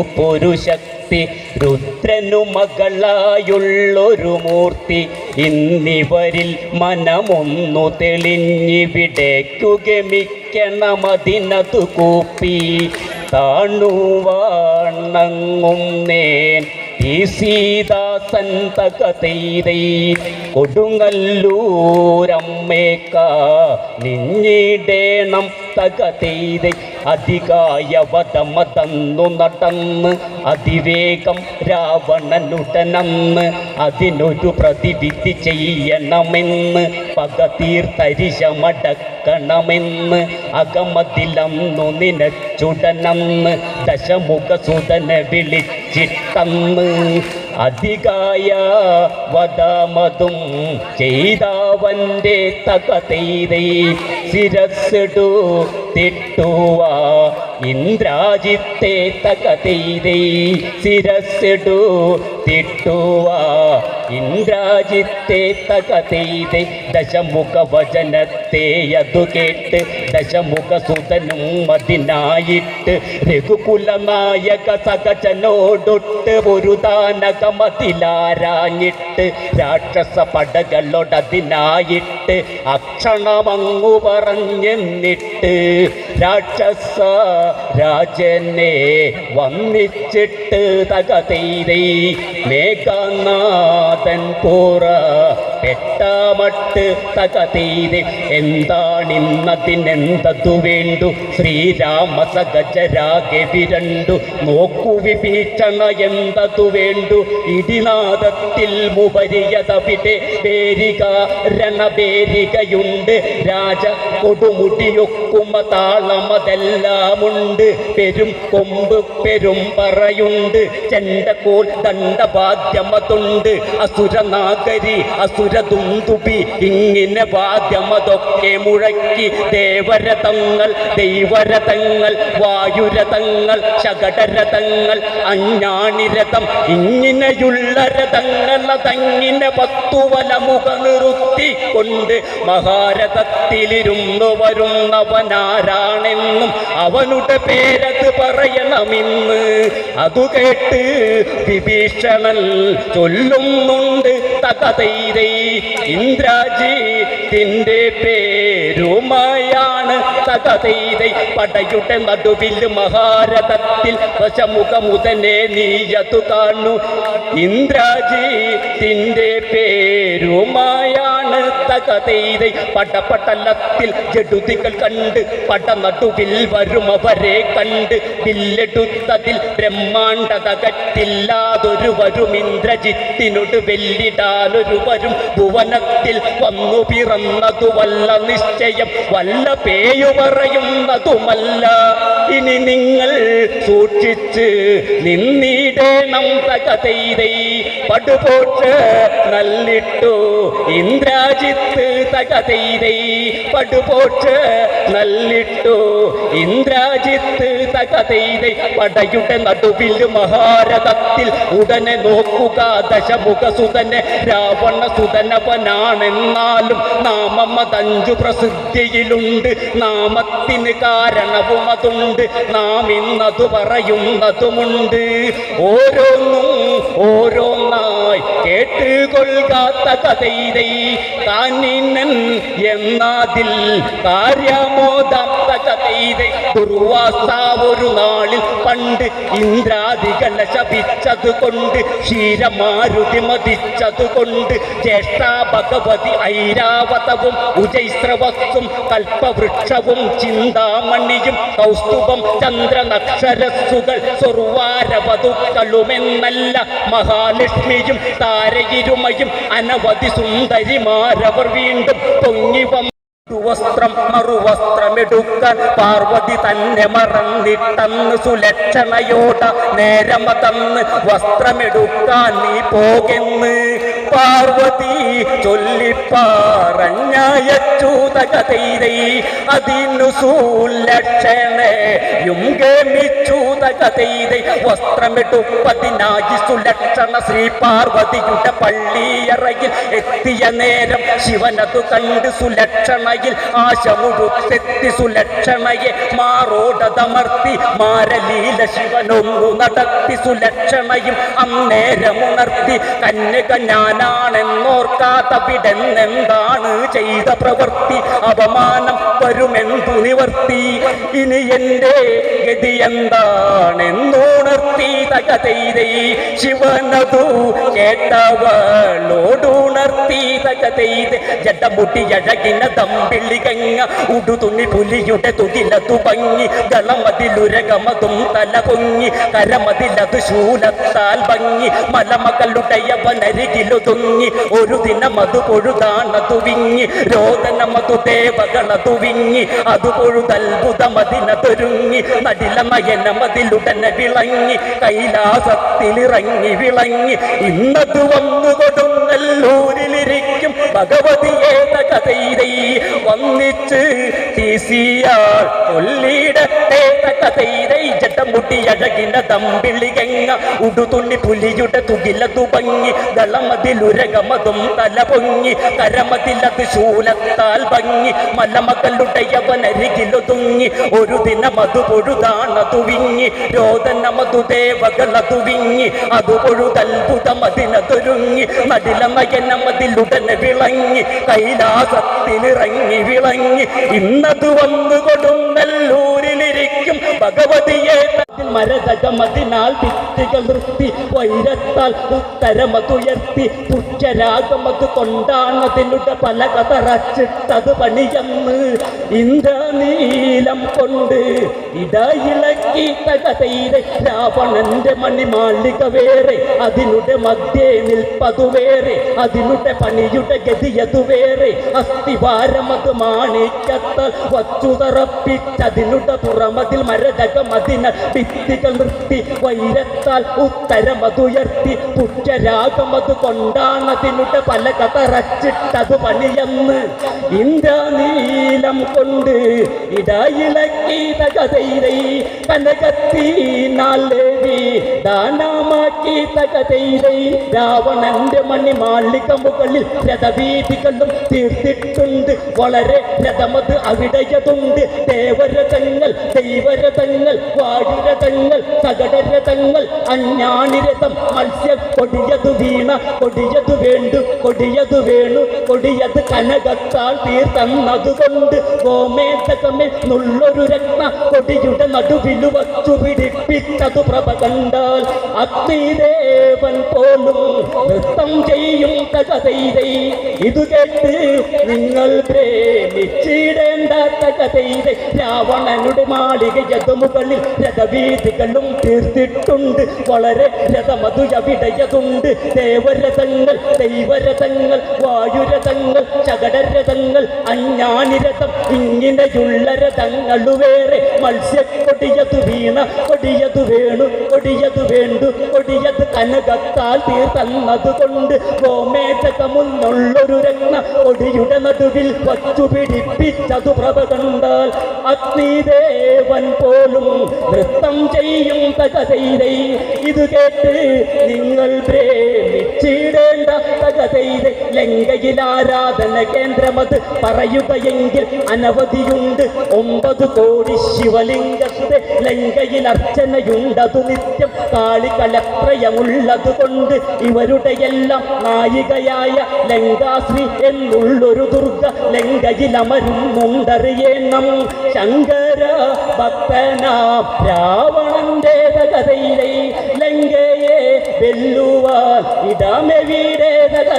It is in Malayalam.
പുരുശക്തി രുദ്രനു മകളായുള്ളൊരു മൂർത്തി. ഇന്നിവരിൽ മനമൊന്നു തെളിഞ്ഞിവിടേക്കു ഗമിക്കണമതിനതു കൂപ്പി. താണുവാണങ്ങും നേൻ ഈ സീതാസൻ കൊടുങ്ങല്ലൂരമ്മേക്ക നിഞ്ഞിടേണം തകതൈതൈ അധികായവതമതന്നു നടന്ന് അതിവേഗം രാവണനുടനന്ന് അതിനൊരു പ്രതിവിധി ചെയ്യണമെന്ന് പകതീർത്തരിശമടക്കണമെന്ന് അകമതിലന്നു നിനച്ചുടനന്ന് ദശമുഖസുതനെ വിളിച്ചിട്ടന്ന് അധികായ വധമതും ചെയ്താവന്റെ തകതൈതൈ ശിരസ്സിടു തിട്ടുവാ. ഇന്ദ്രാജിത്തെ തകതൈതൈ ശിരസ്സിടു തിട്ടുവാ. ഇന്ദ്രാജിത്തെ തകതൈതൈ ദശമുഖ വചനത്തെ അതു കേട്ട് ദശമുഖ സുതനും മതിനായിട്ട്. രഘുകുലനായക സകജനോടൊട്ട് ഒരു ദാനകമതിലാരാഞ്ഞിട്ട് രാക്ഷസ പടകളോടതിനായിട്ട് അക്ഷണമങ്ങു പറഞ്ഞെന്നിട്ട്. രാക്ഷസ രാജനെ വന്നിച്ചിട്ട് തകതൈതൈ மேகாநாதன் போரா പെട്ടാമട്ട് തകതീതെ എന്താണിന്നതിനെന്തതു വേണ്ടു? ശ്രീരാമ സഗജരാകെ വിരണ്ടു. നോക്കു വിഭീഷണ എന്തതു വേണ്ടു? ഇടിനാദത്തിൽ മുപരിയതവിടെ പേരിക രണപേരികയുണ്ട് രാജ കൊടുമുടിയൊക്കുമ താളമതെല്ലാമുണ്ട്. പെരും കൊമ്പ് പെരും പറയുണ്ട്. ചെണ്ടക്കോൾ ദണ്ഡപാദ്യമതുണ്ട്. അസുരനാഗരി അസുരതുന്തുബി ഇങ്ങനെ വാദ്യമതൊക്കെ മുഴക്കി ദേവരഥങ്ങൾ ദൈവരഥങ്ങൾ വായുരഥങ്ങൾ ശകടരഥങ്ങൾ അഞ്ഞാണിരഥം ഇങ്ങനെയുള്ള രഥങ്ങൾ മുഖ നിർത്തി നിർത്തിക്കൊണ്ട് മഹാരഥത്തിലിരുന്നു വരുന്നവനാരാണെന്നും അവനുടെ പേരത് പറയണമെന്ന്. അതു കേട്ട് വിഭീഷണൻ ചൊല്ലുന്നുണ്ട് ഇന്ദ്രാജി തിന്റെ പേരുമായാണ് തകതൈതൈ പടയുടെ നടുവിൽ മഹാരഥത്തിൽ വശമുഖമുതനെ നീയതു കാണു. ഇന്ദ്രാജി തിന്റെ തകതൈതൈ പടപടലത്തിൽ ജഡുതികൾ കണ്ട് പട നടുവിൽ വരും അവരെ കണ്ട് വില്ലെടുത്തതിൽ ബ്രഹ്മാണ്ടതകറ്റില്ലാതൊരു വരും ഇന്ദ്രജിത്തിനോട് വെല്ലിടാനൊരു വരും ഭുവനത്തിൽ വന്നു പിറന്നതു വല്ല നിശ്ചയം വല്ല പേയു പറയുന്നതുമല്ല. ഇനി നിങ്ങൾ സൂക്ഷിച്ച് നിന്നിടേണം തകതൈതൈ പടുപോട്ട് നല്ലിട്ടു ഇന്ദ്രാജിത്ത് തകതൈതൈ പടുപോട്ട് നല്ലിട്ടു. ഇന്ദ്രാജിത്ത് തകതൈതൈ പടയുടെ നടുവിൽ മഹാരഥത്തിൽ ഉടനെ നോക്കുക. ദശമുഖ സുതനെ രാവണ സുതനവനാണെന്നാലും നാമം അതഞ്ചു പ്രസിദ്ധിയിലുണ്ട്. നാമത്തിന് കാരണവും അതുണ്ട്. നാം ഇന്നതു പറയുന്നതുമുണ്ട്. ഓരോന്നും ഓരോന്നായി കേട്ടുകൊള്ളുകാത്ത കഥയിതൈ താനിന്നൻ എന്നതിൽ കാര്യമോദാത്ത കഥയിതൈ ദുർവാസ ഒരു നാളിൽ പണ്ട് ഇന്ദ്രാദികളെ ശപിച്ചത് കൊണ്ട് ക്ഷീരമാരുതി മതിച്ചത് കൊണ്ട് ജ്യേഷ്ഠ ഭഗവതി ഐരാവതവും ഉജൈസ്രവസ്സും കൽപ്പവൃക്ഷവും ചിന്താമണിയും കൗസ്തുഭം ചന്ദ്രനക്ഷരസ്സുകൾ സ്വർവാരവതുക്കളുമെന്നല്ല മഹാലക്ഷ്മിയും താരയിരുമയും അനവധി സുന്ദരിമാരവർ വീണ്ടും പൊങ്ങി വന്നു വസ്ത്രം മറുവസ്ത്രമെടുക്കാൻ പാർവതി തന്നെ മറന്നിട്ടന്ന് സുലക്ഷണയോട നേരമ തന്ന് വസ്ത്രമെടുക്കാൻ നീ പോകെന്ന്. പാർവതി ചൊല്ലിപ്പാറഞ്ഞയച്ചൂതകതൈതൈ അതിനു സുലക്ഷണയും ഗമിച്ചൂതകതൈതൈ വസ്ത്രമെടുപ്പതിനായി സുലക്ഷണ ശ്രീ പാർവതിയുടെ പള്ളിയറയിൽ എത്തിയ നേരം ശിവനതു കണ്ട് സുലക്ഷണയിൽ ആശ മുഴുത്തെത്തി സുലക്ഷണയെ മാറോടതമർത്തി മാരലീല ശിവനൊന്നു നടത്തി സുലക്ഷണയും അന്നേരമുണർത്തി കന്യക ഞാനാണെന്നോർക്കാത്ത വിടെന്നെന്താണ് ചെയ്ത പ്രവൃത്തി അപമാനം വരുമെന്തു നിവർത്തി? ഇനി എന്റെ ഗതി എന്താണെന്നുണർത്തി തകതൈതൈ ശിവനതു കേട്ടവളോടുണർത്തി തകതൈത് ജഡമുട്ടി അഴകിന തമ്പിളികങ്ങ ഉടുതുണി പുലിയുടെ തുകിലതു ഭംഗി ഗളമതിലുരകമതും തല പൊങ്ങി കരമതിലതു ശൂലത്താൽ ഭംഗി മലമകളുടയവനരികിലൊതുങ്ങി ഒരു ദിനം അത് പൊഴുതാണതു വിങ്ങി. രോദനമതു ദേവകളതു വിങ്ങി അത് നടിലമയനമതിലുടനെ വിളങ്ങി കൈലാസത്തിലിറങ്ങി വിളങ്ങി ഇന്നതു വന്നു കൊടുങ്ങല്ലൂരിലിരിക്കും ഭഗവതിയെ തകതൈതൈ വന്നിച്ച് കൊല്ലിടത്തെ തകതൈതൈ ജട്ടമുട്ടി അഴകിന തമ്പിളികങ്ങ ഉടുതുണ്ണി പുലിയുടെ തുകിലതു തുപങ്ങി ദളമതിലുരകമതും തല പൊങ്ങി കരമതിലത് ശൂലത്താൽ ഭംഗി മലമകളുടയവനരികിലൊതുങ്ങി ഒരു ദിനമതു പൊഴുതാണതു വിങ്ങി രോദനമതു ദേവകളതു വിങ്ങി അത് പൊഴുതത്ഭുതമതിനതൊരുങ്ങി നടിലമയനമതിലുടനെ വിളങ്ങി കൈലാസത്തിലിറങ്ങി വിളങ്ങി ഇന്നത് വന്നു കൊടുങ്ങല്ലൂരിലിരിക്കും ഭഗവതിയെ തത്തിൽ മരതകമതിനാൽ ഭിത്തികൾ നിർത്തി വൈരത്താൽ ഉത്തരമതുയർത്തി പുറ്റരാഗമത് കൊണ്ടാണതിനുടെ പല കതറച്ചിട്ടത് പണിയെന്ന് ഇന്ദ്രനീലം കൊണ്ട് ഇടയിളക്കി തകതയിലെ രാവണന്റെ മണിമാളിക വേറെ അതിനുടെ മധ്യേ നിൽപ്പതു വേറെ അതിനുടെ പണിയുടെ ഗതിയതു വേറെ അസ്ഥിവാരമത് മാണിക്കത്താൽ വച്ചുതറപ്പിച്ചതിനുടെ പുറമതിൽ മരതകമതിന ഭിത്തികൾ നിർത്തി വൈരത്താൽ ഉത്തരമതുയർത്തി പുറ്റരാഗമത് കൊണ്ടാണതിനുടെ പല കതറച്ചിട്ടത് പണിയെന്ന്. ഇന്ദ്രനീലം കൊണ്ട് ഇടയിളക്കി തകതൈരൈ കനകത്തീനാലേവി ദാനമാക്കി തകതൈരൈ രാവണന്റെ മണിമാളിക മുകളിൽ രഥവീതികളും തീർത്തിട്ടുണ്ട്. വളരെ രഥമത് അവിടെയതുണ്ട്. ദേവരഥങ്ങൾ ദൈവരഥങ്ങൾ വായുരഥങ്ങൾ സകടരഥങ്ങൾ അഞ്ഞാണിരഥം മത്സ്യം കൊടിയതു വീണ കൊടിയതു വേണ്ടു കൊടിയതു വേണു കൊടിയത് കനകത്താൽ തീർത്തന്നതുകൊണ്ട് ഗോമേതകമേ നുള്ളൊരു രത്ന കൊടിയുടെ നടുവിലു വച്ചു പിടിപ്പിച്ചതു പ്രഭ കണ്ടാൽ അഗ്നിദേവൻ പോലും നൃത്തം ചെയ്യും തകതൈതൈ. ഇതു കേട്ട് നിങ്ങൾ പ്രേമിച്ചിടേണ്ട തകതൈതൈ രാവണനുടെ മാളികയതു മുകളിൽ രഥവീതികളും തീർത്തിട്ടുണ്ട് വളരെ രഥമതു അവിടയതുണ്ട് ദേവരഥങ്ങൾ ദൈവരഥങ്ങൾ വായുരഥങ്ങൾ ശകടരഥങ്ങൾ അഞ്ഞാനിരഥം ഇങ്ങനെയുള്ള രഥങ്ങളുവേറെ. മത്സ്യക്കൊടിയതു വീണ കൊടിയതു വേണു കൊടിയതു വേണ്ടു കൊടിയത് കനകത്താൽ തീർത്തന്നതുകൊണ്ട് ഗോമേതകമുന്നുള്ളൊരു രത്ന കൊടിയുടെ നടുവിൽ വച്ചു പിടിപ്പിച്ചതു പ്രഭ കണ്ടാൽ അഗ്നിദേവൻ പോലും നൃത്തം ചെയ്യും തകതൈതൈ ഇത് കേട്ട് നിങ്ങൾ പ്രേമിച്ചിടേണ്ട തകതൈതൈ ലങ്കയിൽ ആരാധന കേന്ദ്രമത് പറയുകയെങ്കിൽ അനവധിയുണ്ട്. ഒമ്പത് കോടി ശിവലിംഗത്തെ ലങ്കയിൽ അർച്ചനയുണ്ടതു നിത്യം കാളികളത്രയമുള്ളത് കൊണ്ട് ഇവരുടെ എല്ലാം നായികയായ ലങ്കാശ്രീ എന്നുള്ളൊരു ദുർഗ ലങ്കയിൽ അമരുന്നുണ്ടറിയണം. ശങ്കര ഭക്തനാം രാവണന്റെ കഥയിലെ ലങ്കയെ വെല്ലുവാൻ ഇടമെവിടെ കഥ